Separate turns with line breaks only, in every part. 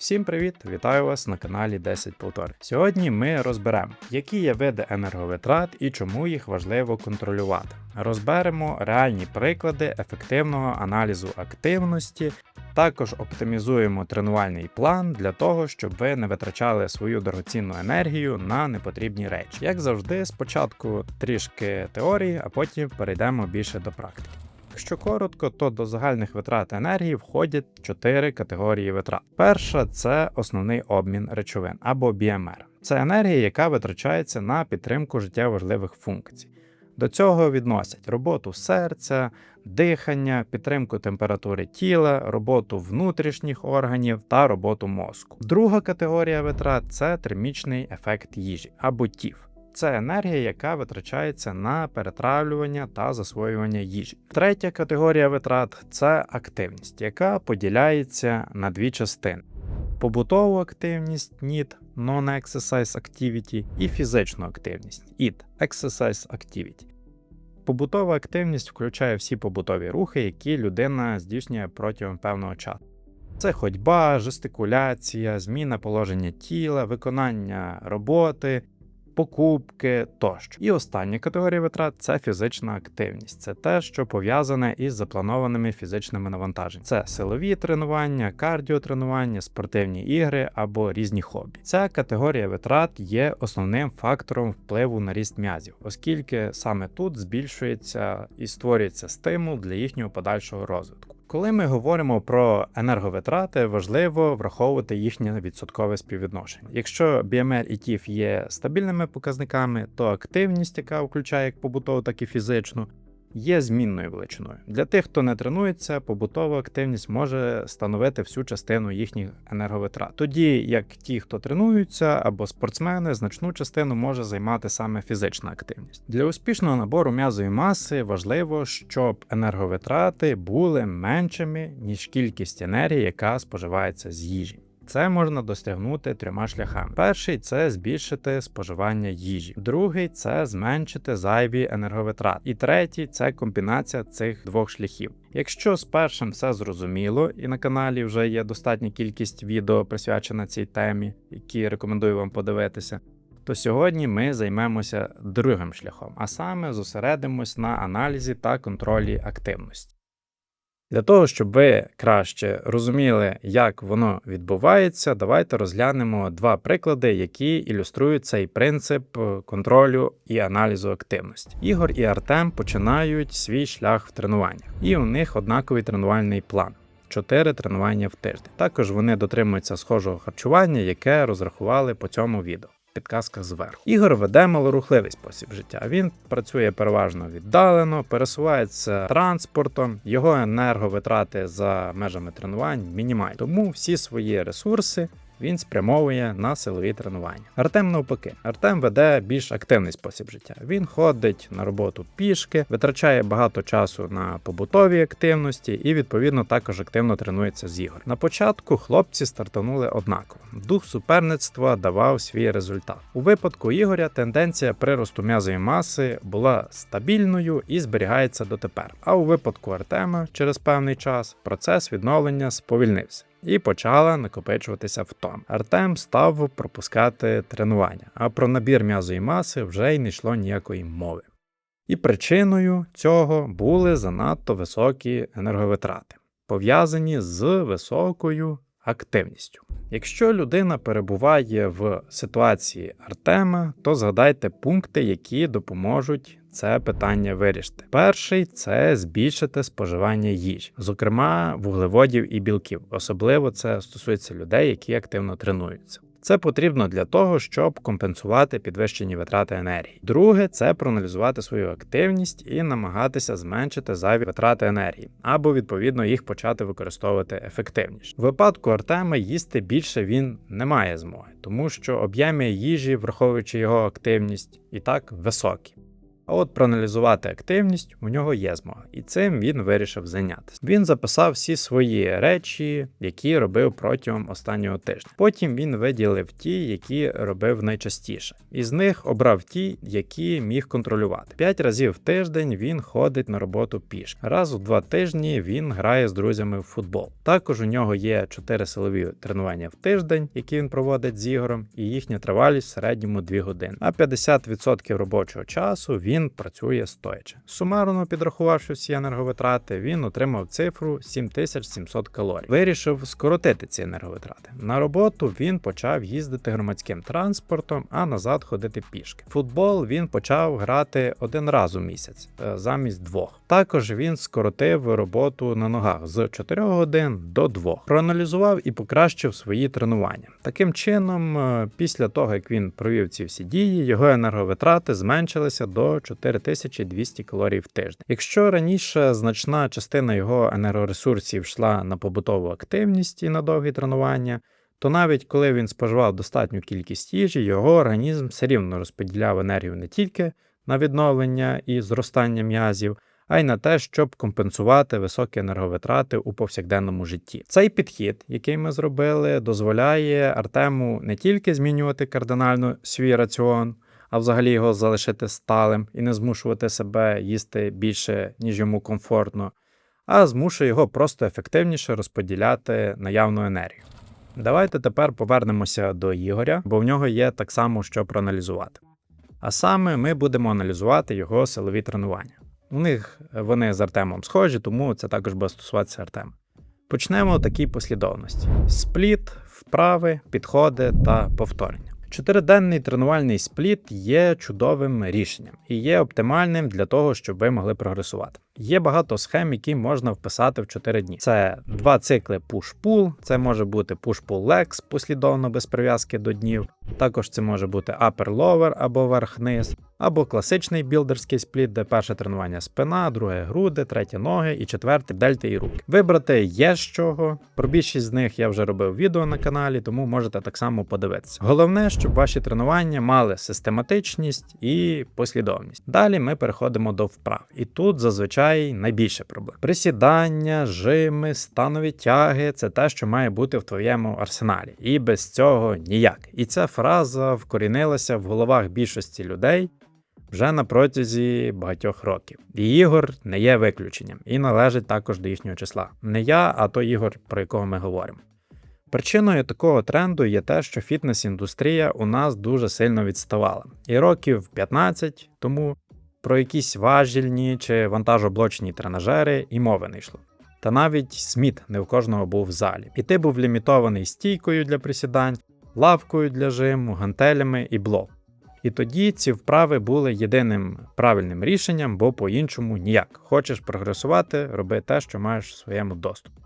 Всім привіт! Вітаю вас на каналі 10 Повтор. Сьогодні ми розберемо, які є види енерговитрат і чому їх важливо контролювати. Розберемо реальні приклади ефективного аналізу активності. Також оптимізуємо тренувальний план для того, щоб ви не витрачали свою дорогоцінну енергію на непотрібні речі. Як завжди, спочатку трішки теорії, а потім перейдемо більше до практики. Якщо коротко, то до загальних витрат енергії входять чотири категорії витрат. Перша це основний обмін речовин або BMR. Це енергія, яка витрачається на підтримку життєво важливих функцій. До цього відносять роботу серця, дихання, підтримку температури тіла, роботу внутрішніх органів та роботу мозку. Друга категорія витрат це термічний ефект їжі або ТІФ. Це енергія, яка витрачається на перетравлювання та засвоювання їжі. Третя категорія витрат це активність, яка поділяється на дві частини: побутову активність NEED Non-Exercise Activity і фізичну активність EAT Exercise Activity. Побутова активність включає всі побутові рухи, які людина здійснює протягом певного часу. Це ходьба, жестикуляція, зміна положення тіла, виконання роботи, покупки тощо. І остання категорія витрат це фізична активність. Це те, що пов'язане із запланованими фізичними навантаженнями. Це силові тренування, кардіотренування, спортивні ігри або різні хобі. Ця категорія витрат є основним фактором впливу на ріст м'язів, оскільки саме тут збільшується і створюється стимул для їхнього подальшого розвитку. Коли ми говоримо про енерговитрати, важливо враховувати їхнє відсоткове співвідношення. Якщо BMR і TIF є стабільними показниками, то активність, яка включає як побутову, так і фізичну, є змінною величиною. Для тих, хто не тренується, побутова активність може становити всю частину їхніх енерговитрат. Тоді як ті, хто тренуються або спортсмени, значну частину може займати саме фізична активність. Для успішного набору м'язової маси важливо, щоб енерговитрати були меншими ніж кількість енергії, яка споживається з їжі. Це можна досягнути трьома шляхами. Перший це збільшити споживання їжі, другий це зменшити зайві енерговитрати. І третій це комбінація цих двох шляхів. Якщо з першим все зрозуміло, і на каналі вже є достатня кількість відео присвячена цій темі, які рекомендую вам подивитися. То сьогодні ми займемося другим шляхом, а саме зосередимось на аналізі та контролі активності. Для того, щоб ви краще розуміли, як воно відбувається, давайте розглянемо два приклади, які ілюструють цей принцип контролю і аналізу активності. Ігор і Артем починають свій шлях в тренуваннях, і у них однаковий тренувальний план. Чотири тренування в тиждень. Також вони дотримуються схожого харчування, яке розрахували по цьому відео підказка зверху. Ігор веде малорухливий спосіб життя. Він працює переважно віддалено, пересувається транспортом, його енерговитрати за межами тренувань мінімальні. Тому всі свої ресурси він спрямовує на силові тренування. Артем навпаки, Артем веде більш активний спосіб життя. Він ходить на роботу пішки, витрачає багато часу на побутові активності і, відповідно, також активно тренується з ігор. На початку хлопці стартанули однаково. Дух суперництва давав свій результат. У випадку Ігоря тенденція приросту м'язової маси була стабільною і зберігається дотепер. А у випадку Артема через певний час процес відновлення сповільнився і почала накопичуватися втом. Артем став пропускати тренування, а про набір м'язої маси вже й не йшло ніякої мови. І причиною цього були занадто високі енерговитрати, пов'язані з високою активністю. Якщо людина перебуває в ситуації Артема, то згадайте пункти, які допоможуть це питання вирішити. Перший це збільшити споживання їжі, зокрема вуглеводів і білків. Особливо це стосується людей, які активно тренуються. Це потрібно для того, щоб компенсувати підвищені витрати енергії. Друге, це проаналізувати свою активність і намагатися зменшити зайві витрати енергії, або відповідно їх почати використовувати ефективніше. У випадку Артема їсти більше він не має змоги, тому що об'єми їжі, враховуючи його активність, і так високі. А от проаналізувати активність у нього є змога, і цим він вирішив зайнятися. Він записав всі свої речі, які робив протягом останнього тижня. Потім він виділив ті, які робив найчастіше. Із них обрав ті, які міг контролювати. П'ять разів в тиждень він ходить на роботу пішки. Раз у два тижні він грає з друзями в футбол. Також у нього є чотири силові тренування в тиждень, які він проводить з ігорем, і їхня тривалість в середньому 2 години. А 50% робочого часу він працює стоячи. Сумарно підрахувавши всі енерговитрати, він отримав цифру 7700 калорій. Вирішив скоротити ці енерговитрати. На роботу він почав їздити громадським транспортом, а назад ходити пішки. Футбол він почав грати один раз у місяць е, замість двох. Також він скоротив роботу на ногах з 4 годин до 2. Проаналізував і покращив свої тренування. Таким чином, е, після того як він провів ці всі дії, його енерговитрати зменшилися до 4200 калорій в тиждень. Якщо раніше значна частина його енергоресурсів йшла на побутову активність і на довгі тренування, то навіть коли він споживав достатню кількість їжі, його організм все рівно розподіляв енергію не тільки на відновлення і зростання м'язів, а й на те, щоб компенсувати високі енерговитрати у повсякденному житті. Цей підхід, який ми зробили, дозволяє Артему не тільки змінювати кардинально свій раціон, а взагалі його залишити сталим і не змушувати себе їсти більше, ніж йому комфортно, а змушує його просто ефективніше розподіляти наявну енергію. Давайте тепер повернемося до Ігоря, бо в нього є так само що проаналізувати. А саме ми будемо аналізувати його силові тренування. У них вони з Артемом схожі, тому це також буде стосуватися Артема. Почнемо в такій послідовності: спліт, вправи, підходи та повторення. Чотириденний тренувальний спліт є чудовим рішенням і є оптимальним для того, щоб ви могли прогресувати. Є багато схем, які можна вписати в 4 дні. Це два цикли push-pull, це може бути push-pull legs послідовно без прив'язки до днів. Також це може бути upper-lower або верх-низ, або класичний білдерський спліт, де перше тренування спина, друге груди, третє ноги і четверте дельти і руки. Вибрати є з чого. Про більшість з них я вже робив відео на каналі, тому можете так само подивитися. Головне, щоб ваші тренування мали систематичність і послідовність. Далі ми переходимо до вправ, і тут зазвичай найбільше проблем. Присідання, жими, станові тяги це те, що має бути в твоєму арсеналі, і без цього ніяк. І ця фраза вкорінилася в головах більшості людей вже на протязі багатьох років. І Ігор не є виключенням і належить також до їхнього числа. Не я, а той Ігор, про якого ми говоримо. Причиною такого тренду є те, що фітнес-індустрія у нас дуже сильно відставала. І років 15 тому про якісь важільні чи вантажоблочні тренажери і мови не йшло. Та навіть сміт не в кожного був в залі. І ти був лімітований стійкою для присідань, лавкою для жиму, гантелями і блок. І тоді ці вправи були єдиним правильним рішенням, бо по-іншому ніяк. Хочеш прогресувати, роби те, що маєш в своєму доступі.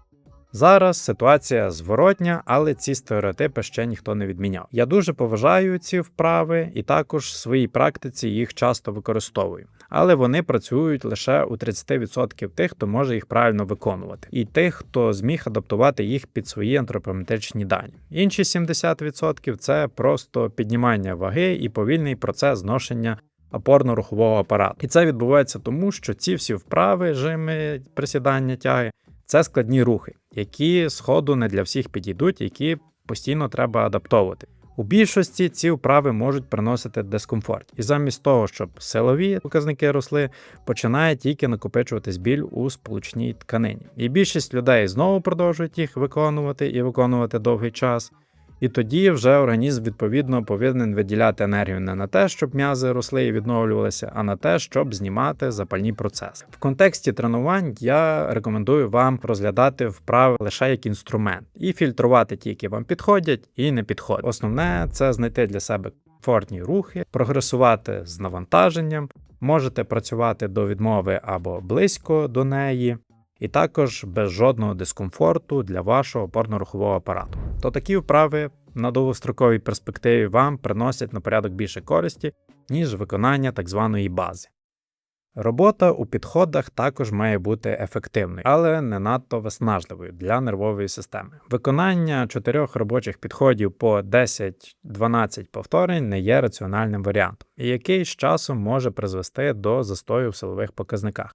Зараз ситуація зворотня, але ці стереотипи ще ніхто не відміняв. Я дуже поважаю ці вправи і також в своїй практиці їх часто використовую. Але вони працюють лише у 30% тих, хто може їх правильно виконувати, і тих, хто зміг адаптувати їх під свої антропометричні дані. Інші 70% це просто піднімання ваги і повільний процес зношення опорно-рухового апарату. І це відбувається тому, що ці всі вправи, жими, присідання тяги. Це складні рухи, які сходу не для всіх підійдуть, які постійно треба адаптовувати. У більшості ці вправи можуть приносити дискомфорт, і замість того, щоб силові показники росли, починає тільки накопичуватись біль у сполучній тканині. І більшість людей знову продовжують їх виконувати і виконувати довгий час. І тоді вже організм відповідно повинен виділяти енергію не на те, щоб м'язи росли і відновлювалися, а на те, щоб знімати запальні процеси. В контексті тренувань я рекомендую вам розглядати вправи лише як інструмент і фільтрувати ті, які вам підходять і не підходять. Основне це знайти для себе комфортні рухи, прогресувати з навантаженням, можете працювати до відмови або близько до неї. І також без жодного дискомфорту для вашого опорно-рухового апарату. То такі вправи на довгостроковій перспективі вам приносять на порядок більше користі, ніж виконання так званої бази. Робота у підходах також має бути ефективною, але не надто виснажливою для нервової системи. Виконання чотирьох робочих підходів по 10-12 повторень не є раціональним варіантом, і який з часом може призвести до застою в силових показниках.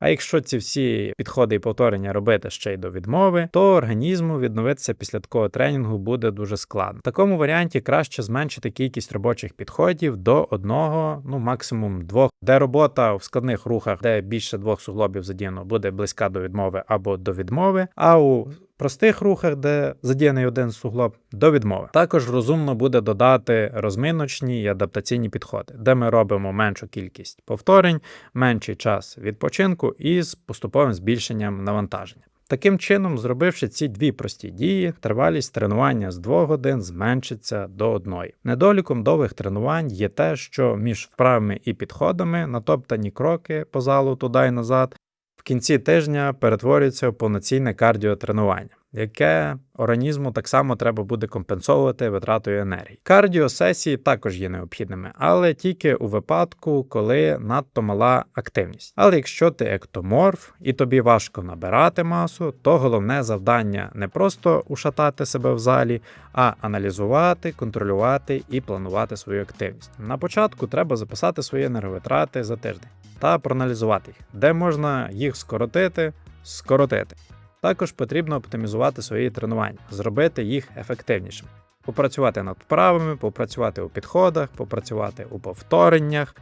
А якщо ці всі підходи і повторення робити ще й до відмови, то організму відновитися після такого тренінгу буде дуже складно. В такому варіанті краще зменшити кількість робочих підходів до одного, ну максимум двох, де робота в складних рухах, де більше двох суглобів задіяно, буде близька до відмови або до відмови, а у простих рухах, де задіяний один суглоб, до відмови. Також розумно буде додати розминочні і адаптаційні підходи, де ми робимо меншу кількість повторень, менший час відпочинку і з поступовим збільшенням навантаження. Таким чином, зробивши ці дві прості дії, тривалість тренування з 2 годин зменшиться до одної. Недоліком довгих тренувань є те, що між вправами і підходами натоптані кроки по залу туди й назад в кінці тижня перетворюється в повноцінне кардіотренування, яке організму так само треба буде компенсовувати витратою енергії. Кардіосесії також є необхідними, але тільки у випадку, коли надто мала активність. Але якщо ти ектоморф і тобі важко набирати масу, то головне завдання не просто ушатати себе в залі, а аналізувати, контролювати і планувати свою активність. На початку треба записати свої енерговитрати за тиждень та проаналізувати їх, де можна їх скоротити, скоротити. Також потрібно оптимізувати свої тренування, зробити їх ефективнішими, попрацювати над вправами, попрацювати у підходах, попрацювати у повтореннях.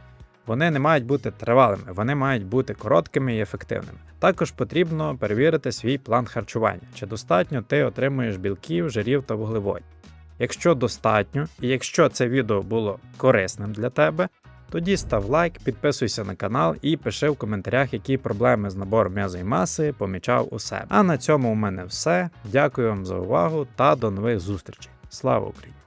Вони не мають бути тривалими, вони мають бути короткими і ефективними. Також потрібно перевірити свій план харчування, чи достатньо ти отримуєш білків, жирів та вуглеводів. Якщо достатньо, і якщо це відео було корисним для тебе, тоді став лайк, підписуйся на канал і пиши в коментарях, які проблеми з набором м'язої маси помічав у себе. А на цьому у мене все. Дякую вам за увагу та до нових зустрічей. Слава Україні!